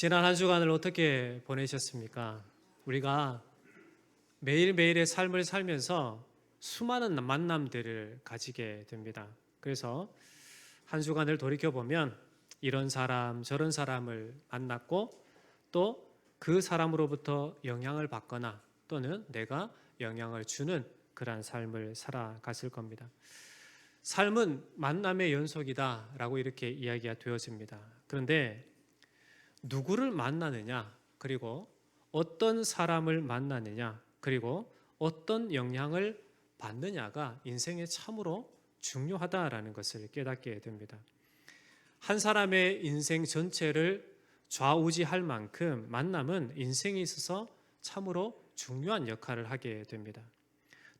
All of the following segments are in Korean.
지난 한 주간을 어떻게 보내셨습니까? 우리가 매일매일의 삶을 살면서 수많은 만남들을 가지게 됩니다. 그래서 한 주간을 돌이켜 보면 이런 사람 저런 사람을 만났고 또 그 사람으로부터 영향을 받거나 또는 내가 영향을 주는 그러한 삶을 살아갔을 겁니다. 삶은 만남의 연속이다라고 이렇게 이야기가 되어집니다. 그런데 누구를 만나느냐, 그리고 어떤 사람을 만나느냐, 그리고 어떤 영향을 받느냐가 인생에 참으로 중요하다라는 것을 깨닫게 됩니다. 한 사람의 인생 전체를 좌우지할 만큼 만남은 인생에 있어서 참으로 중요한 역할을 하게 됩니다.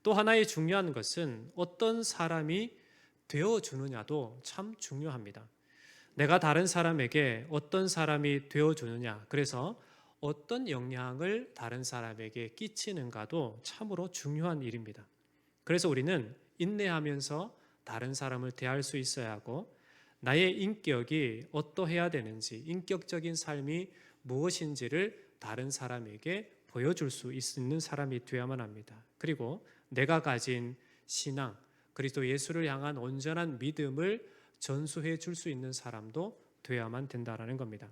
또 하나의 중요한 것은 어떤 사람이 되어 주느냐도 참 중요합니다. 내가 다른 사람에게 어떤 사람이 되어 주느냐, 그래서 어떤 영향을 다른 사람에게 끼치는가도 참으로 중요한 일입니다. 그래서 우리는 인내하면서 다른 사람을 대할 수 있어야 하고 나의 인격이 어떠해야 되는지, 인격적인 삶이 무엇인지를 다른 사람에게 보여줄 수 있는 사람이 되어야만 합니다. 그리고 내가 가진 신앙, 그리스도 예수를 향한 온전한 믿음을 전수해 줄 수 있는 사람도 되어야만 된다라는 겁니다.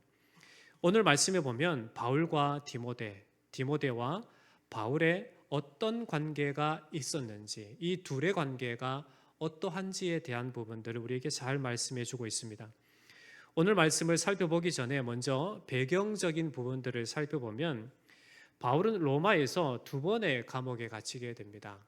오늘 말씀에 보면 바울과 디모데, 디모데와 바울의 어떤 관계가 있었는지, 이 둘의 관계가 어떠한지에 대한 부분들을 우리에게 잘 말씀해 주고 있습니다. 오늘 말씀을 살펴보기 전에 먼저 배경적인 부분들을 살펴보면 바울은 로마에서 두 번의 감옥에 갇히게 됩니다.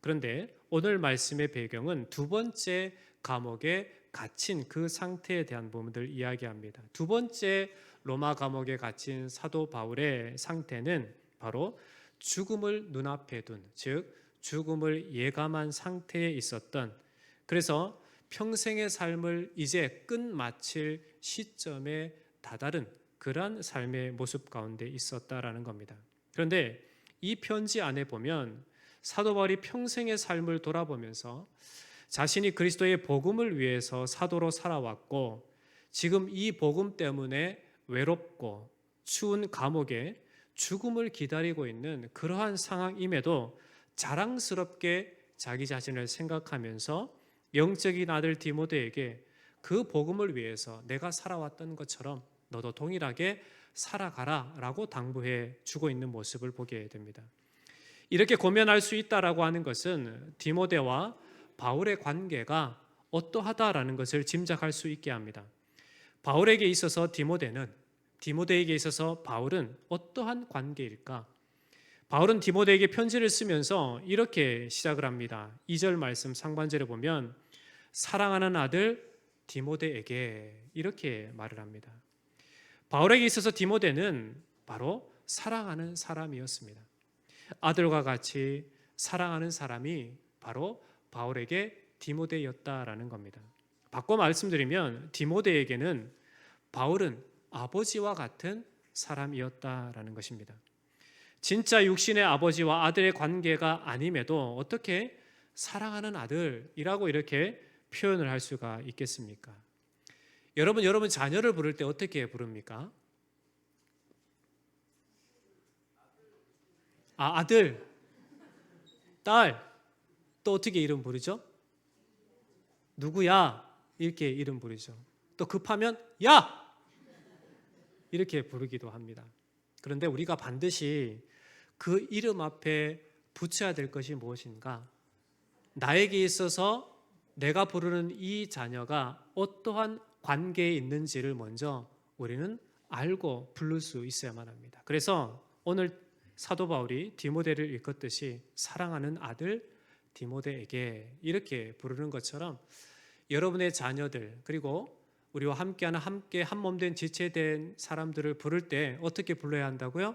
그런데 오늘 말씀의 배경은 두 번째 감옥에 갇힌 그 상태에 대한 부분들을 이야기합니다. 두 번째 로마 감옥에 갇힌 사도 바울의 상태는 바로 죽음을 눈앞에 둔, 즉 죽음을 예감한 상태에 있었던 그래서 평생의 삶을 이제 끝마칠 시점에 다다른 그러한 삶의 모습 가운데 있었다라는 겁니다. 그런데 이 편지 안에 보면 사도 바울이 평생의 삶을 돌아보면서 자신이 그리스도의 복음을 위해서 사도로 살아왔고 지금 이 복음 때문에 외롭고 추운 감옥에 죽음을 기다리고 있는 그러한 상황임에도 자랑스럽게 자기 자신을 생각하면서 영적인 아들 디모데에게 그 복음을 위해서 내가 살아왔던 것처럼 너도 동일하게 살아가라 라고 당부해 주고 있는 모습을 보게 됩니다. 이렇게 고면할 수 있다라고 하는 것은 디모데와 바울의 관계가 어떠하다라는 것을 짐작할 수 있게 합니다. 바울에게 있어서 디모데는 디모데에게 있어서 바울은 어떠한 관계일까? 바울은 디모데에게 편지를 쓰면서 이렇게 시작을 합니다. 2절 말씀 상반절에 보면 사랑하는 아들 디모데에게 이렇게 말을 합니다. 바울에게 있어서 디모데는 바로 사랑하는 사람이었습니다. 아들과 같이 사랑하는 사람이 바로 바울에게 디모데였다라는 겁니다. 바꿔 말씀드리면 디모데에게는 바울은 아버지와 같은 사람이었다라는 것입니다. 진짜 육신의 아버지와 아들의 관계가 아님에도 어떻게 사랑하는 아들이라고 이렇게 표현을 할 수가 있겠습니까? 여러분, 여러분 자녀를 부를 때 어떻게 부릅니까? 아, 아들, 딸, 또 어떻게 이름 부르죠? 누구야? 이렇게 이름 부르죠. 또 급하면 야! 이렇게 부르기도 합니다. 그런데 우리가 반드시 그 이름 앞에 붙여야 될 것이 무엇인가? 나에게 있어서 내가 부르는 이 자녀가 어떠한 관계에 있는지를 먼저 우리는 알고 부를 수 있어야만 합니다. 그래서 오늘 사도 바울이 디모데를 일컫듯이 사랑하는 아들 디모데에게 이렇게 부르는 것처럼 여러분의 자녀들 그리고 우리와 함께하는 함께 한 몸 된 지체된 사람들을 부를 때 어떻게 불러야 한다고요?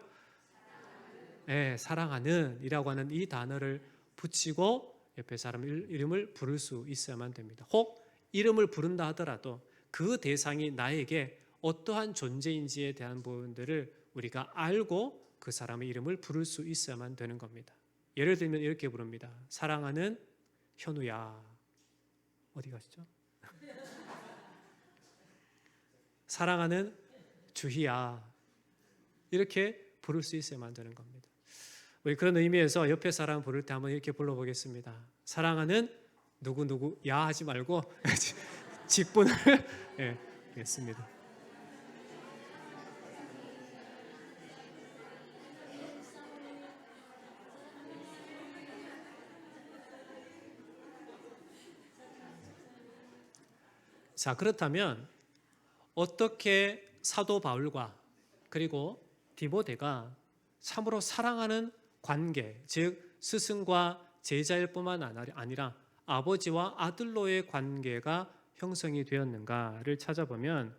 네, 사랑하는이라고 하는 이 단어를 붙이고 옆에 사람 이름을 부를 수 있어야만 됩니다. 혹 이름을 부른다 하더라도 그 대상이 나에게 어떠한 존재인지에 대한 부분들을 우리가 알고 그 사람의 이름을 부를 수 있어야만 되는 겁니다. 예를 들면 이렇게 부릅니다. 사랑하는 현우야. 어디 가시죠? 사랑하는 주희야. 이렇게 부를 수 있어야 만드는 겁니다. 우리 그런 의미에서 옆에 사람 부를 때 한번 이렇게 불러보겠습니다. 사랑하는 누구 누구 야 하지 말고 직분을 예, 했습니다. 자, 그렇다면 어떻게 사도 바울과 그리고 디모데가 참으로 사랑하는 관계, 즉 스승과 제자일 뿐만 아니라 아버지와 아들로의 관계가 형성이 되었는가를 찾아보면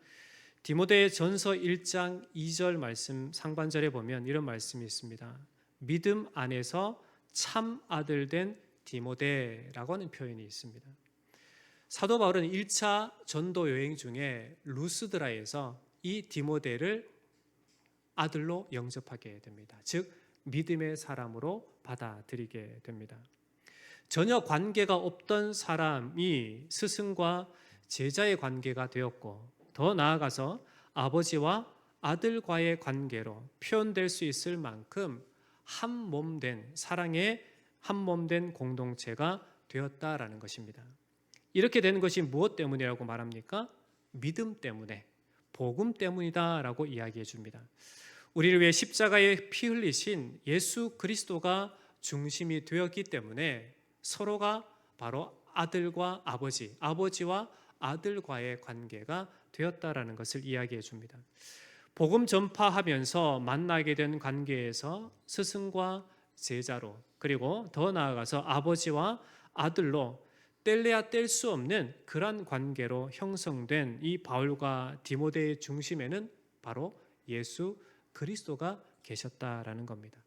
디모데 전서 1장 2절 말씀 상반절에 보면 이런 말씀이 있습니다. 믿음 안에서 참 아들 된 디모데라고 하는 표현이 있습니다. 사도 바울은 1차 전도 여행 중에 루스드라에서 이 디모데를 아들로 영접하게 됩니다. 즉 믿음의 사람으로 받아들이게 됩니다. 전혀 관계가 없던 사람이 스승과 제자의 관계가 되었고 더 나아가서 아버지와 아들과의 관계로 표현될 수 있을 만큼 한 몸 된 사랑의 한 몸 된 공동체가 되었다라는 것입니다. 이렇게 되는 것이 무엇 때문이라고 말합니까? 믿음 때문에 복음 때문이다라고 이야기해 줍니다. 우리를 위해 십자가에 피 흘리신 예수 그리스도가 중심이 되었기 때문에 서로가 바로 아들과 아버지, 아버지와 아들과의 관계가 되었다라는 것을 이야기해 줍니다. 복음 전파하면서 만나게 된 관계에서 스승과 제자로 그리고 더 나아가서 아버지와 아들로 뗄래야 뗄 수 없는 그러한 관계로 형성된 이 바울과 디모데의 중심에는 바로 예수 그리스도가 계셨다라는 겁니다.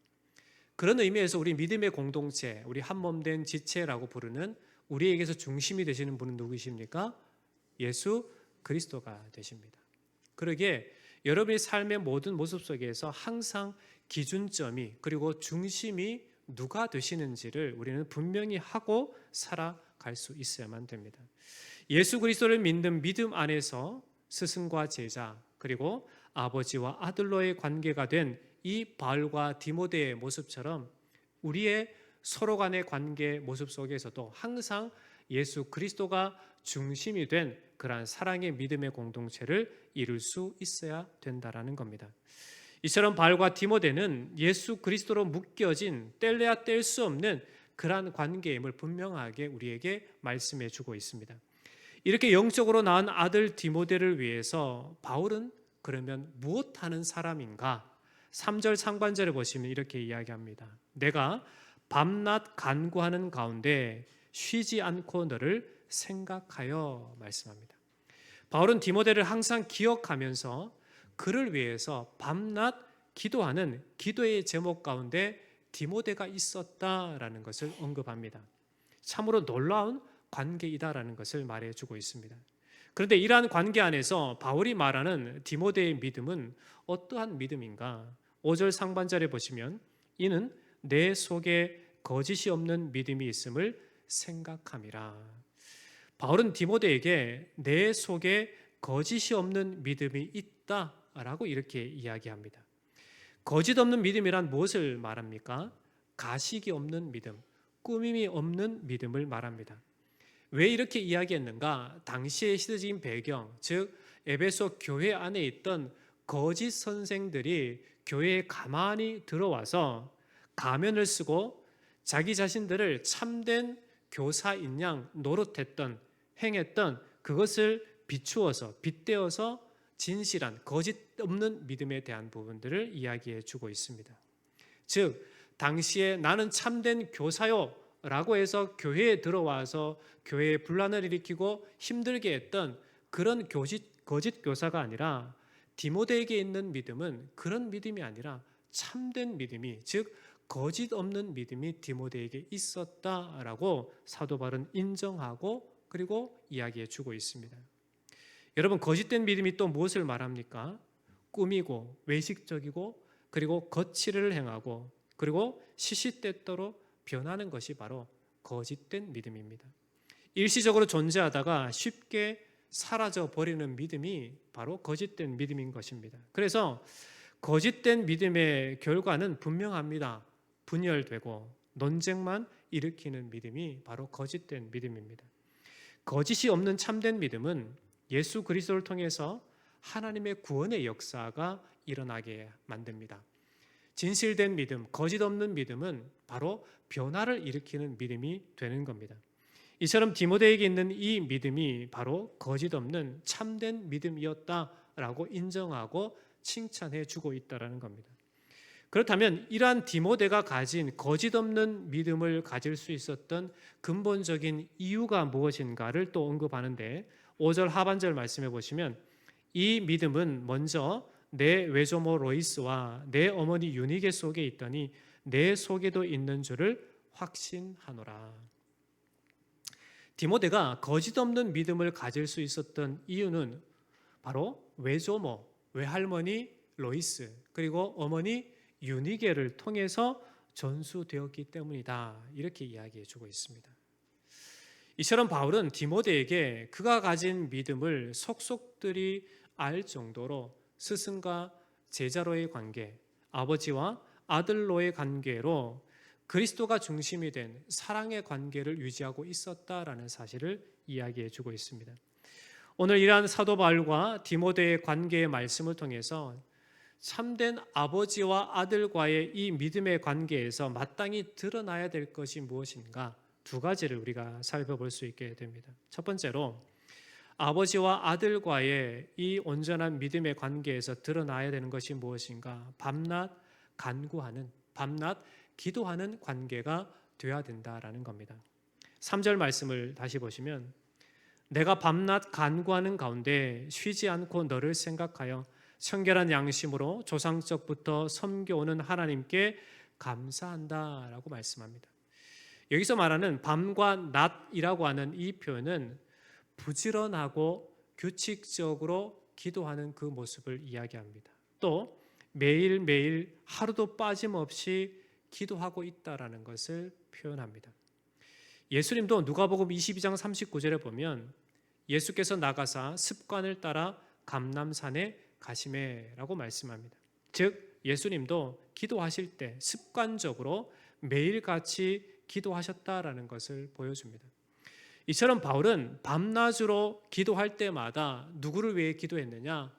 그런 의미에서 우리 믿음의 공동체, 우리 한 몸 된 지체라고 부르는 우리에게서 중심이 되시는 분은 누구십니까? 예수 그리스도가 되십니다. 그러기에 여러분의 삶의 모든 모습 속에서 항상 기준점이 그리고 중심이 누가 되시는지를 우리는 분명히 하고 살아 갈 수 있어야만 됩니다. 예수 그리스도를 믿는 믿음 안에서 스승과 제자 그리고 아버지와 아들로의 관계가 된 이 바울과 디모데의 모습처럼 우리의 서로 간의 관계 모습 속에서도 항상 예수 그리스도가 중심이 된 그러한 사랑의 믿음의 공동체를 이룰 수 있어야 된다라는 겁니다. 이처럼 바울과 디모데는 예수 그리스도로 묶여진 뗄래야 뗄 수 없는 그러한 관계임을 분명하게 우리에게 말씀해 주고 있습니다. 이렇게 영적으로 낳은 아들 디모데를 위해서 바울은 그러면 무엇하는 사람인가? 3절 상관절에 보시면 이렇게 이야기합니다. 내가 밤낮 간구하는 가운데 쉬지 않고 너를 생각하여 말씀합니다. 바울은 디모데를 항상 기억하면서 그를 위해서 밤낮 기도하는 기도의 제목 가운데 디모데가 있었다라는 것을 언급합니다. 참으로 놀라운 관계이다라는 것을 말해주고 있습니다. 그런데 이러한 관계 안에서 바울이 말하는 디모데의 믿음은 어떠한 믿음인가? 5절 상반절에 보시면 이는 내 속에 거짓이 없는 믿음이 있음을 생각함이라. 바울은 디모데에게 내 속에 거짓이 없는 믿음이 있다라고 이렇게 이야기합니다. 거짓 없는 믿음이란 무엇을 말합니까? 가식이 없는 믿음, 꾸밈이 없는 믿음을 말합니다. 왜 이렇게 이야기했는가? 당시의 시대적인 배경, 즉 에베소 교회 안에 있던 거짓 선생들이 교회에 가만히 들어와서 가면을 쓰고 자기 자신들을 참된 교사인 양 노릇했던 행했던 그것을 비추어서 빗대어서 진실한 거짓 없는 믿음에 대한 부분들을 이야기해 주고 있습니다. 즉 당시에 나는 참된 교사요 라고 해서 교회에 들어와서 교회에 분란을 일으키고 힘들게 했던 그런 교짓, 거짓 교사가 아니라 디모데에게 있는 믿음은 그런 믿음이 아니라 참된 믿음이 즉 거짓 없는 믿음이 디모데에게 있었다라고 사도 바울은 인정하고 그리고 이야기해 주고 있습니다. 여러분 거짓된 믿음이 또 무엇을 말합니까? 꾸미고 외식적이고 그리고 거칠을 행하고 그리고 시시때때로 변하는 것이 바로 거짓된 믿음입니다. 일시적으로 존재하다가 쉽게 사라져 버리는 믿음이 바로 거짓된 믿음인 것입니다. 그래서 거짓된 믿음의 결과는 분명합니다. 분열되고 논쟁만 일으키는 믿음이 바로 거짓된 믿음입니다. 거짓이 없는 참된 믿음은 예수 그리스도를 통해서 하나님의 구원의 역사가 일어나게 만듭니다. 진실된 믿음, 거짓 없는 믿음은 바로 변화를 일으키는 믿음이 되는 겁니다. 이처럼 디모데에게 있는 이 믿음이 바로 거짓 없는 참된 믿음이었다라고 인정하고 칭찬해 주고 있다라는 겁니다. 그렇다면 이러한 디모데가 가진 거짓 없는 믿음을 가질 수 있었던 근본적인 이유가 무엇인가를 또 언급하는데 5절 하반절 말씀해 보시면 이 믿음은 먼저 내 외조모 로이스와 내 어머니 유니게 속에 있더니 내 속에도 있는 줄을 확신하노라. 디모데가 거짓 없는 믿음을 가질 수 있었던 이유는 바로 외조모, 외할머니 로이스 그리고 어머니 유니게를 통해서 전수되었기 때문이다. 이렇게 이야기해 주고 있습니다. 이처럼 바울은 디모데에게 그가 가진 믿음을 속속들이 알 정도로 스승과 제자로의 관계, 아버지와 아들로의 관계로 그리스도가 중심이 된 사랑의 관계를 유지하고 있었다라는 사실을 이야기해 주고 있습니다. 오늘 이러한 사도 바울과 디모데의 관계의 말씀을 통해서 참된 아버지와 아들과의 이 믿음의 관계에서 마땅히 드러나야 될 것이 무엇인가 두 가지를 우리가 살펴볼 수 있게 됩니다. 첫 번째로 아버지와 아들과의 이 온전한 믿음의 관계에서 드러나야 되는 것이 무엇인가? 밤낮 간구하는 밤낮 기도하는 관계가 되어야 된다라는 겁니다. 3절 말씀을 다시 보시면 내가 밤낮 간구하는 가운데 쉬지 않고 너를 생각하여 청결한 양심으로 조상적부터 섬겨오는 하나님께 감사한다라고 말씀합니다. 여기서 말하는 밤과 낮이라고 하는 이 표현은 부지런하고 규칙적으로 기도하는 그 모습을 이야기합니다. 또 매일매일 하루도 빠짐없이 기도하고 있다라는 것을 표현합니다. 예수님도 누가복음 22장 39절에 보면 예수께서 나가사 습관을 따라 감남산에 가심해라고 말씀합니다. 즉 예수님도 기도하실 때 습관적으로 매일같이 기도하셨다라는 것을 보여줍니다. 이처럼 바울은 밤낮으로 기도할 때마다 누구를 위해 기도했느냐?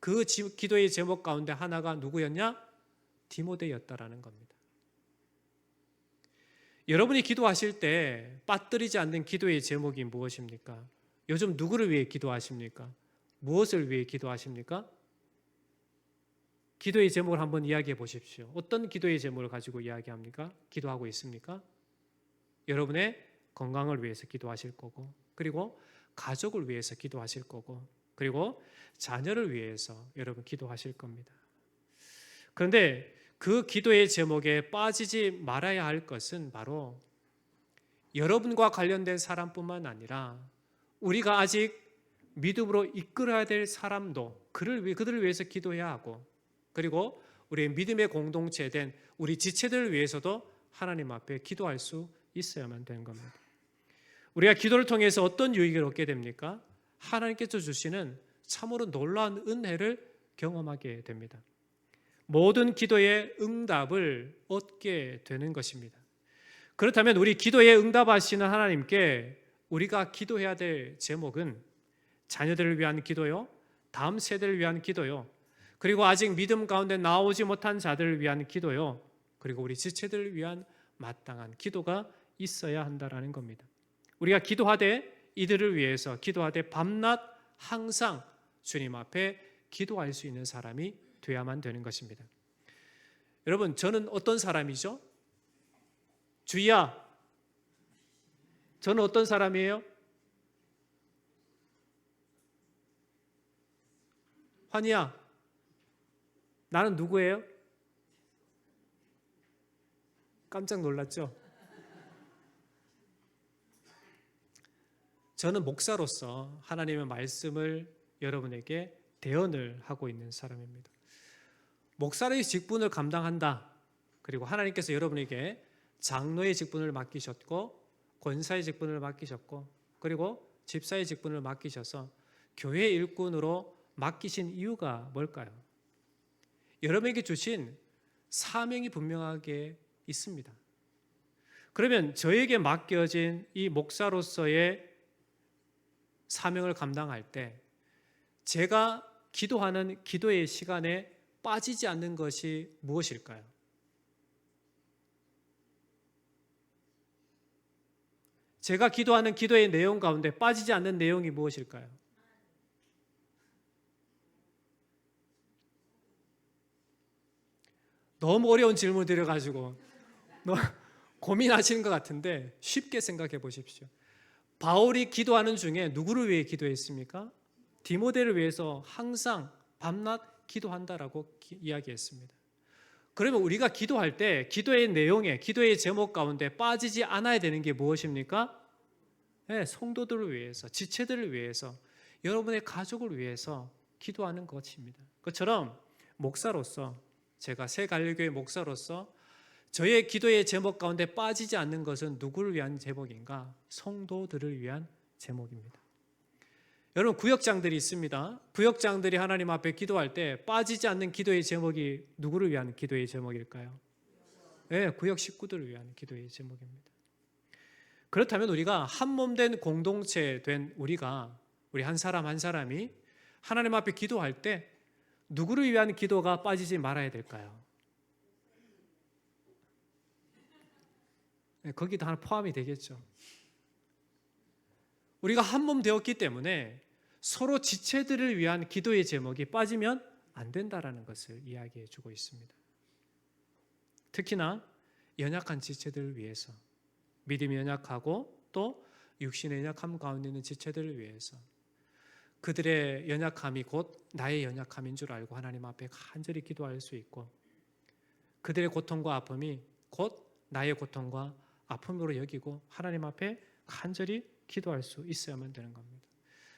그 기도의 제목 가운데 하나가 누구였냐? 디모데였다라는 겁니다. 여러분이 기도하실 때 빠뜨리지 않는 기도의 제목이 무엇입니까? 요즘 누구를 위해 기도하십니까? 무엇을 위해 기도하십니까? 기도의 제목을 한번 이야기해 보십시오. 어떤 기도의 제목을 가지고 이야기합니까? 기도하고 있습니까? 여러분의 건강을 위해서 기도하실 거고, 그리고 가족을 위해서 기도하실 거고, 그리고 자녀를 위해서 여러분 기도하실 겁니다. 그런데 그 기도의 제목에 빠지지 말아야 할 것은 바로 여러분과 관련된 사람뿐만 아니라 우리가 아직 믿음으로 이끌어야 될 사람도 그를 위 그들을 위해서 기도해야 하고 그리고 우리의 믿음의 공동체 된 우리 지체들을 위해서도 하나님 앞에 기도할 수 있어야만 되는 겁니다. 우리가 기도를 통해서 어떤 유익을 얻게 됩니까? 하나님께서 주시는 참으로 놀라운 은혜를 경험하게 됩니다. 모든 기도의 응답을 얻게 되는 것입니다. 그렇다면 우리 기도에 응답하시는 하나님께 우리가 기도해야 될 제목은 자녀들을 위한 기도요, 다음 세대를 위한 기도요, 그리고 아직 믿음 가운데 나오지 못한 자들을 위한 기도요, 그리고 우리 지체들을 위한 마땅한 기도가 있어야 한다라는 겁니다. 우리가 기도하되 이들을 위해서 기도하되 밤낮 항상 주님 앞에 기도할 수 있는 사람이 돼야만 되는 것입니다. 여러분, 저는 어떤 사람이죠? 주희야, 저는 어떤 사람이에요? 환희야, 나는 누구예요? 깜짝 놀랐죠? 저는 목사로서 하나님의 말씀을 여러분에게 대언을 하고 있는 사람입니다. 목사의 직분을 감당한다. 그리고 하나님께서 여러분에게 장로의 직분을 맡기셨고 권사의 직분을 맡기셨고 그리고 집사의 직분을 맡기셔서 교회 일꾼으로 맡기신 이유가 뭘까요? 여러분에게 주신 사명이 분명하게 있습니다. 그러면 저에게 맡겨진 이 목사로서의 사명을 감당할 때 제가 기도하는 기도의 시간에 빠지지 않는 것이 무엇일까요? 제가 기도하는 기도의 내용 가운데 빠지지 않는 내용이 무엇일까요? 너무 어려운 질문 드려가지고 고민하시는 것 같은데 쉽게 생각해 보십시오. 바울이 기도하는 중에 누구를 위해 기도했습니까? 디모데를 위해서 항상 밤낮 기도한다라고 기- 이야기했습니다. 그러면 우리가 기도할 때 기도의 내용에 기도의 제목 가운데 빠지지 않아야 되는 게 무엇입니까? 네, 성도들을 위해서, 지체들을 위해서, 여러분의 가족을 위해서 기도하는 것입니다. 그처럼 목사로서 제가 새 갈릴교회 목사로서 저의 기도의 제목 가운데 빠지지 않는 것은 누구를 위한 제목인가? 성도들을 위한 제목입니다. 여러분 구역장들이 있습니다. 구역장들이 하나님 앞에 기도할 때 빠지지 않는 기도의 제목이 누구를 위한 기도의 제목일까요? 네, 구역 식구들을 위한 기도의 제목입니다. 그렇다면 우리가 한 몸 된 공동체 된 우리가 우리 한 사람 한 사람이 하나님 앞에 기도할 때 누구를 위한 기도가 빠지지 말아야 될까요? 거기도 하나 포함이 되겠죠. 우리가 한 몸 되었기 때문에 서로 지체들을 위한 기도의 제목이 빠지면 안 된다라는 것을 이야기해 주고 있습니다. 특히나 연약한 지체들을 위해서 믿음이 연약하고 또 육신의 연약함 가운데 있는 지체들을 위해서 그들의 연약함이 곧 나의 연약함인 줄 알고 하나님 앞에 간절히 기도할 수 있고 그들의 고통과 아픔이 곧 나의 고통과 아픔으로 여기고 하나님 앞에 간절히 기도할 수 있어야만 되는 겁니다.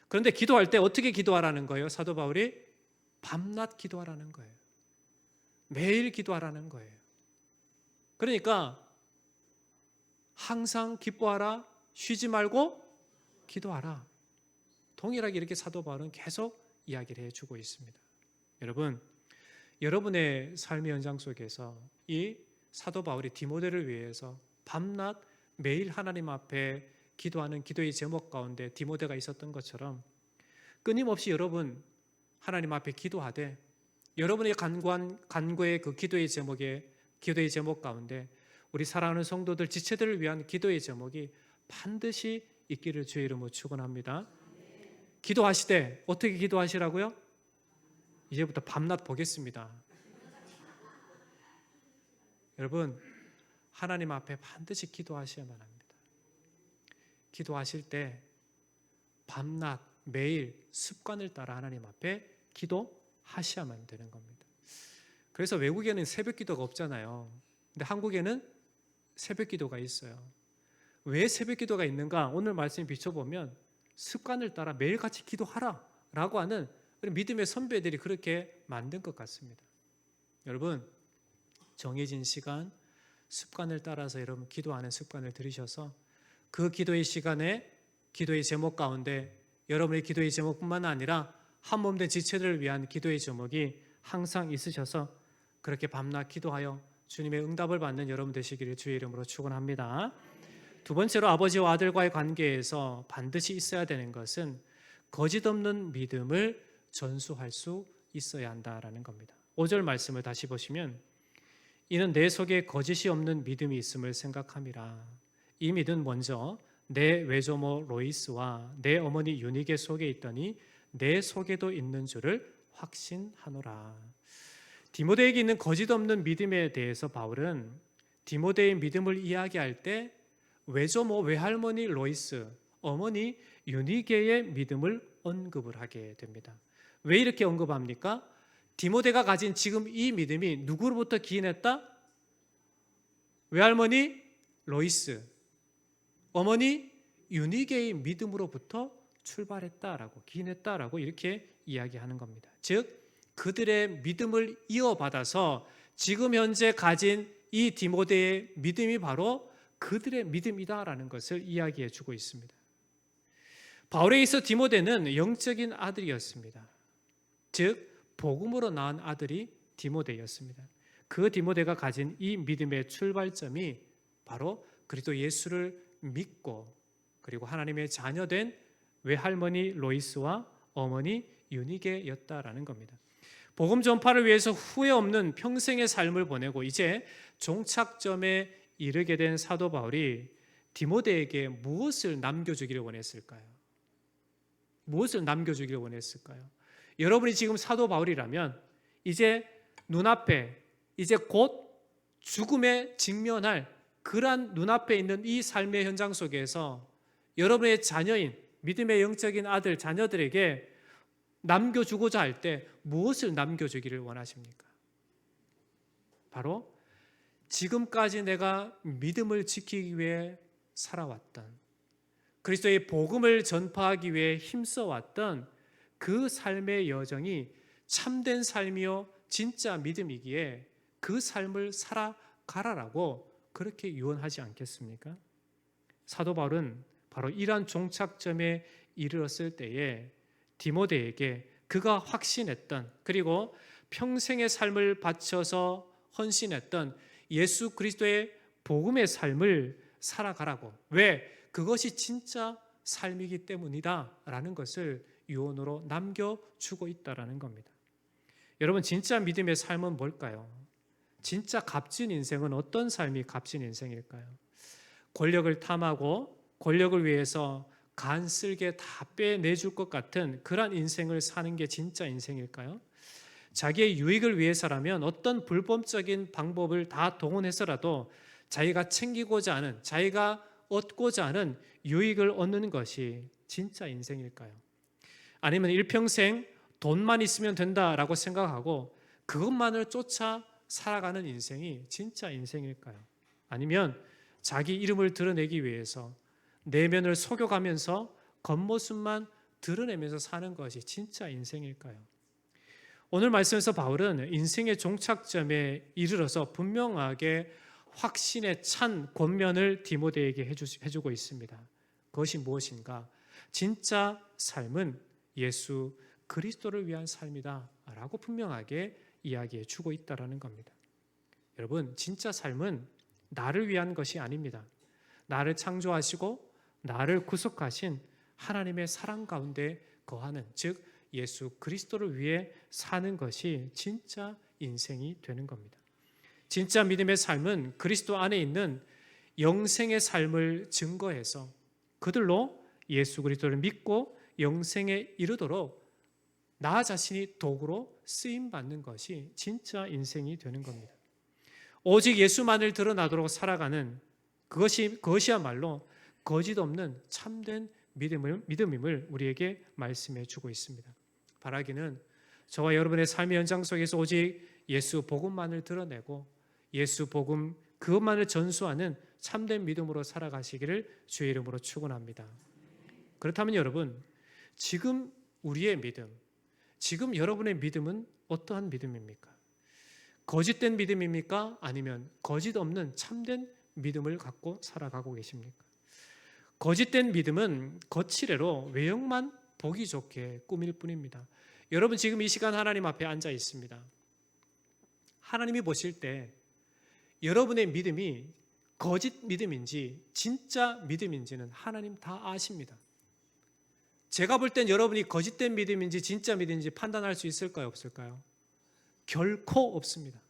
그런데 기도할 때 어떻게 기도하라는 거예요? 사도 바울이 밤낮 기도하라는 거예요. 매일 기도하라는 거예요. 그러니까 항상 기뻐하라, 쉬지 말고 기도하라. 동일하게 이렇게 사도 바울은 계속 이야기를 해주고 있습니다. 여러분, 여러분의 삶의 현장 속에서 이 사도 바울이 디모데를 위해서 밤낮 매일 하나님 앞에 기도하는 기도의 제목 가운데 디모데가 있었던 것처럼 끊임없이 여러분 하나님 앞에 기도하되 여러분의 간관 간구의 그 기도의 제목에 기도의 제목 가운데 우리 사랑하는 성도들 지체들을 위한 기도의 제목이 반드시 있기를 주의 이름으로 축원합니다. 기도하시되 어떻게 기도하시라고요? 이제부터 밤낮 보겠습니다. 여러분 하나님 앞에 반드시 기도하셔야만 합니다. 기도하실 때 밤낮 매일 습관을 따라 하나님 앞에 기도하셔야만 되는 겁니다. 그래서 외국에는 새벽 기도가 없잖아요. 근데 한국에는 새벽 기도가 있어요. 왜 새벽 기도가 있는가? 오늘 말씀 비춰보면 습관을 따라 매일같이 기도하라 라고 하는 믿음의 선배들이 그렇게 만든 것 같습니다. 여러분 정해진 시간 습관을 따라서 여러분 기도하는 습관을 들이셔서 그 기도의 시간에 기도의 제목 가운데 여러분의 기도의 제목뿐만 아니라 한 몸된 지체들을 위한 기도의 제목이 항상 있으셔서 그렇게 밤낮 기도하여 주님의 응답을 받는 여러분 되시기를 주의 이름으로 축원합니다. 두 번째로 아버지와 아들과의 관계에서 반드시 있어야 되는 것은 거짓 없는 믿음을 전수할 수 있어야 한다라는 겁니다. 5절 말씀을 다시 보시면 이는 내 속에 거짓이 없는 믿음이 있음을 생각함이라. 이 믿음 먼저 내 외조모 로이스와 내 어머니 유니게 속에 있더니 내 속에도 있는 줄을 확신하노라. 디모데에게 있는 거짓 없는 믿음에 대해서 바울은 디모데의 믿음을 이야기할 때 외조모 외할머니 로이스, 어머니 유니게의 믿음을 언급을 하게 됩니다. 왜 이렇게 언급합니까? 디모데가 가진 지금 이 믿음이 누구로부터 기인했다? 외할머니 로이스, 어머니 유니게의 믿음으로부터 출발했다라고 기인했다라고 이렇게 이야기하는 겁니다. 즉 그들의 믿음을 이어받아서 지금 현재 가진 이 디모데의 믿음이 바로 그들의 믿음이다라는 것을 이야기해 주고 있습니다. 바울에 있어 디모데는 영적인 아들이었습니다. 즉 복음으로 낳은 아들이 디모데였습니다. 그 디모데가 가진 이 믿음의 출발점이 바로 그리스도 예수를 믿고 그리고 하나님의 자녀된 외할머니 로이스와 어머니 유니게였다라는 겁니다. 복음 전파를 위해서 후회 없는 평생의 삶을 보내고 이제 종착점에 이르게 된 사도 바울이 디모데에게 무엇을 남겨주기를 원했을까요? 무엇을 남겨주기를 원했을까요? 여러분이 지금 사도 바울이라면 이제 눈앞에 이제 곧 죽음에 직면할 그러한 눈앞에 있는 이 삶의 현장 속에서 여러분의 자녀인 믿음의 영적인 아들 자녀들에게 남겨주고자 할 때 무엇을 남겨주기를 원하십니까? 바로 지금까지 내가 믿음을 지키기 위해 살아왔던 그리스도의 복음을 전파하기 위해 힘써왔던 그 삶의 여정이 참된 삶이요 진짜 믿음이기에 그 삶을 살아가라라고 그렇게 유언하지 않겠습니까? 사도 바울은 바로 이러한 종착점에 이르렀을 때에 디모데에게 그가 확신했던 그리고 평생의 삶을 바쳐서 헌신했던 예수 그리스도의 복음의 삶을 살아가라고 왜 그것이 진짜 삶이기 때문이다라는 것을 유언으로 남겨주고 있다라는 겁니다. 여러분 진짜 믿음의 삶은 뭘까요? 진짜 값진 인생은 어떤 삶이 값진 인생일까요? 권력을 탐하고 권력을 위해서 간 쓸게 다 빼내줄 것 같은 그러한 인생을 사는 게 진짜 인생일까요? 자기의 유익을 위해서라면 어떤 불법적인 방법을 다 동원해서라도 자기가 챙기고자 하는, 자기가 얻고자 하는 유익을 얻는 것이 진짜 인생일까요? 아니면 일평생 돈만 있으면 된다라고 생각하고 그것만을 쫓아 살아가는 인생이 진짜 인생일까요? 아니면 자기 이름을 드러내기 위해서 내면을 속여가면서 겉모습만 드러내면서 사는 것이 진짜 인생일까요? 오늘 말씀에서 바울은 인생의 종착점에 이르러서 분명하게 확신에 찬 권면을 디모데에게 해주, 고 있습니다. 그것이 무엇인가? 진짜 삶은 예수 그리스도를 위한 삶이다라고 분명하게 이야기해 주고 있다라는 겁니다. 여러분, 진짜 삶은 나를 위한 것이 아닙니다. 나를 창조하시고 나를 구속하신 하나님의 사랑 가운데 거하는 즉 예수 그리스도를 위해 사는 것이 진짜 인생이 되는 겁니다. 진짜 믿음의 삶은 그리스도 안에 있는 영생의 삶을 증거해서 그들로 예수 그리스도를 믿고 영생에 이르도록 나 자신이 도구로 쓰임 받는 것이 진짜 인생이 되는 겁니다. 오직 예수만을 드러나도록 살아가는 그것이 그것이야말로 거짓 없는 참된 믿음을 믿음임을 우리에게 말씀해 주고 있습니다. 바라기는 저와 여러분의 삶의 현장 속에서 오직 예수 복음만을 드러내고 예수 복음 그것만을 전수하는 참된 믿음으로 살아가시기를 주의 이름으로 축원합니다. 그렇다면 여러분 지금 우리의 믿음, 지금 여러분의 믿음은 어떠한 믿음입니까? 거짓된 믿음입니까? 아니면 거짓 없는 참된 믿음을 갖고 살아가고 계십니까? 거짓된 믿음은 거칠애로 외형만 보기 좋게 꾸밀 뿐입니다. 여러분 지금 이 시간 하나님 앞에 앉아 있습니다. 하나님이 보실 때 여러분의 믿음이 거짓 믿음인지 진짜 믿음인지는 하나님 다 아십니다. 제가 볼 땐 여러분이 거짓된 믿음인지 진짜 믿음인지 판단할 수 있을까요? 없을까요? 결코 없습니다.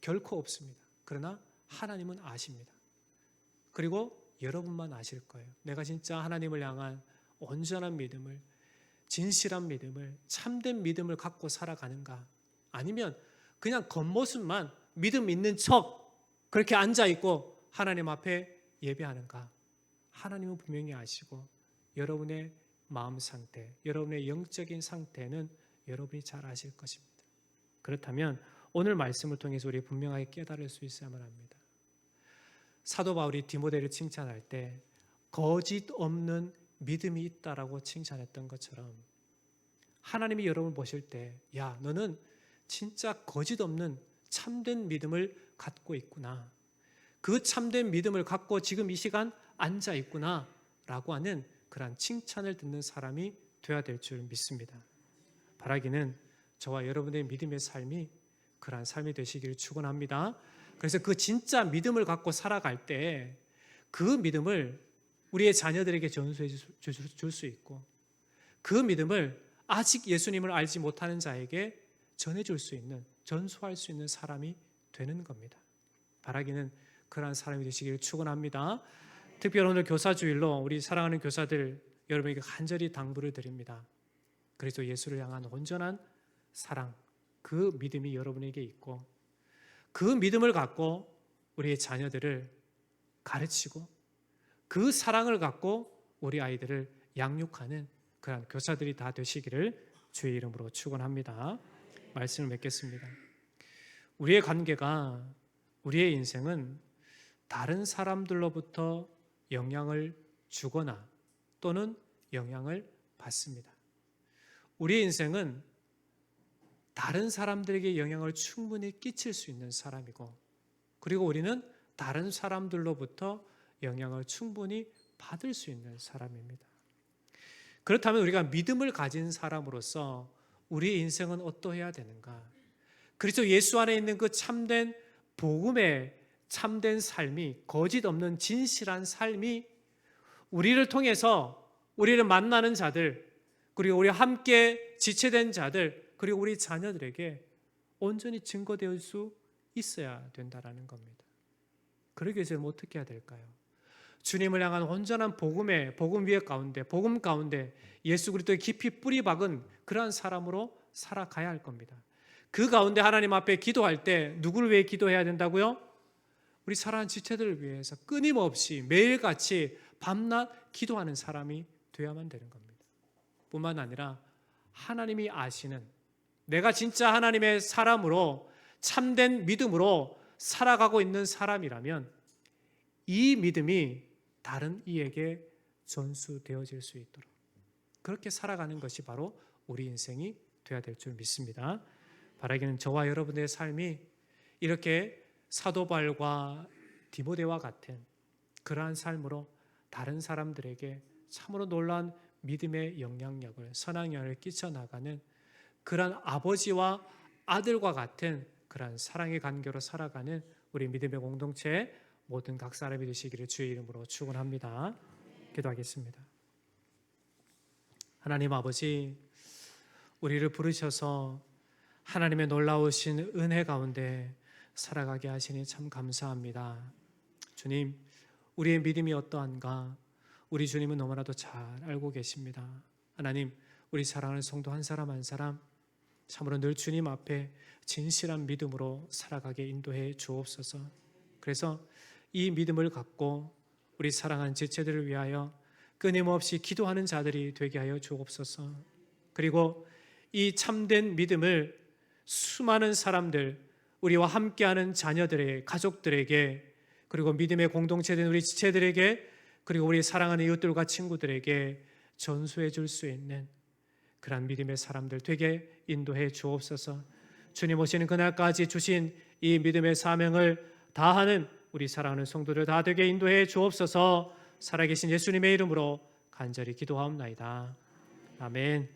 결코 없습니다. 그러나 하나님은 아십니다. 그리고 여러분만 아실 거예요. 내가 진짜 하나님을 향한 온전한 믿음을, 진실한 믿음을, 참된 믿음을 갖고 살아가는가? 아니면 그냥 겉모습만 믿음 있는 척 그렇게 앉아 있고 하나님 앞에 예배하는가? 하나님은 분명히 아시고 여러분의 마음 상태, 여러분의 영적인 상태는 여러분이 잘 아실 것입니다. 그렇다면 오늘 말씀을 통해서 우리 분명하게 깨달을 수 있어야만 합니다. 사도 바울이 디모데를 칭찬할 때 거짓 없는 믿음이 있다라고 칭찬했던 것처럼 하나님이 여러분 보실 때 야, 너는 진짜 거짓 없는 참된 믿음을 갖고 있구나. 그 참된 믿음을 갖고 지금 이 시간 앉아 있구나. 라고 하는 그러한 칭찬을 듣는 사람이 되어야 될 줄 믿습니다. 바라기는 저와 여러분의 믿음의 삶이 그러한 삶이 되시기를 축원합니다. 그래서 그 진짜 믿음을 갖고 살아갈 때 그 믿음을 우리의 자녀들에게 전수해 줄 수 있고 그 믿음을 아직 예수님을 알지 못하는 자에게 전해 줄 수 있는 전수할 수 있는 사람이 되는 겁니다. 바라기는 그러한 사람이 되시기를 축원합니다. 특별히 오늘 교사주일로 우리 사랑하는 교사들 여러분에게 간절히 당부를 드립니다. 그래서 예수를 향한 온전한 사랑, 그 믿음이 여러분에게 있고 그 믿음을 갖고 우리의 자녀들을 가르치고 그 사랑을 갖고 우리 아이들을 양육하는 그런 교사들이 다 되시기를 주의 이름으로 축원합니다. 말씀을 맺겠습니다. 우리의 관계가 우리의 인생은 다른 사람들로부터 영향을 주거나 또는 영향을 받습니다. 우리의 인생은 다른 사람들에게 영향을 충분히 끼칠 수 있는 사람이고 그리고 우리는 다른 사람들로부터 영향을 충분히 받을 수 있는 사람입니다. 그렇다면 우리가 믿음을 가진 사람으로서 우리의 인생은 어떠해야 되는가? 그리스도 예수 안에 있는 그 참된 복음의 참된 삶이 거짓 없는 진실한 삶이 우리를 통해서 우리를 만나는 자들 그리고 우리 함께 지체된 자들 그리고 우리 자녀들에게 온전히 증거될 수 있어야 된다라는 겁니다. 그러기 위해서 어떻게 해야 될까요? 주님을 향한 온전한 복음의 복음 위에 가운데 복음 가운데 예수 그리스도의 깊이 뿌리 박은 그러한 사람으로 살아가야 할 겁니다. 그 가운데 하나님 앞에 기도할 때 누구를 위해 기도해야 된다고요? 우리 사랑하는 지체들을 위해서 끊임없이 매일같이 밤낮 기도하는 사람이 되어야만 되는 겁니다. 뿐만 아니라 하나님이 아시는 내가 진짜 하나님의 사람으로 참된 믿음으로 살아가고 있는 사람이라면 이 믿음이 다른 이에게 전수되어질 수 있도록 그렇게 살아가는 것이 바로 우리 인생이 되어야 될 줄 믿습니다. 바라기는 저와 여러분의 삶이 이렇게 사도발과 디모데와 같은 그러한 삶으로 다른 사람들에게 참으로 놀라운 믿음의 영향력을 선앙영을 끼쳐 나가는 그러한 아버지와 아들과 같은 그러한 사랑의 관계로 살아가는 우리 믿음의 공동체 모든 각 사람이 되시기를 주의 이름으로 축원합니다. 기도하겠습니다. 하나님 아버지 우리를 부르셔서 하나님의 놀라우신 은혜 가운데 살아가게 하시니 참 감사합니다. 주님, 우리의 믿음이 어떠한가 우리 주님은 너무나도 잘 알고 계십니다. 하나님, 우리 사랑하는 성도 한 사람 한 사람 참으로 늘 주님 앞에 진실한 믿음으로 살아가게 인도해 주옵소서. 그래서 이 믿음을 갖고 우리 사랑하는 지체들을 위하여 끊임없이 기도하는 자들이 되게 하여 주옵소서. 그리고 이 참된 믿음을 수많은 사람들, 우리와 함께하는 자녀들의 가족들에게 그리고 믿음의 공동체된 우리 지체들에게 그리고 우리 사랑하는 이웃들과 친구들에게 전수해 줄 수 있는 그러한 믿음의 사람들 되게 인도해 주옵소서. 주님 오시는 그날까지 주신 이 믿음의 사명을 다하는 우리 사랑하는 성도들 다 되게 인도해 주옵소서. 살아계신 예수님의 이름으로 간절히 기도하옵나이다. 아멘.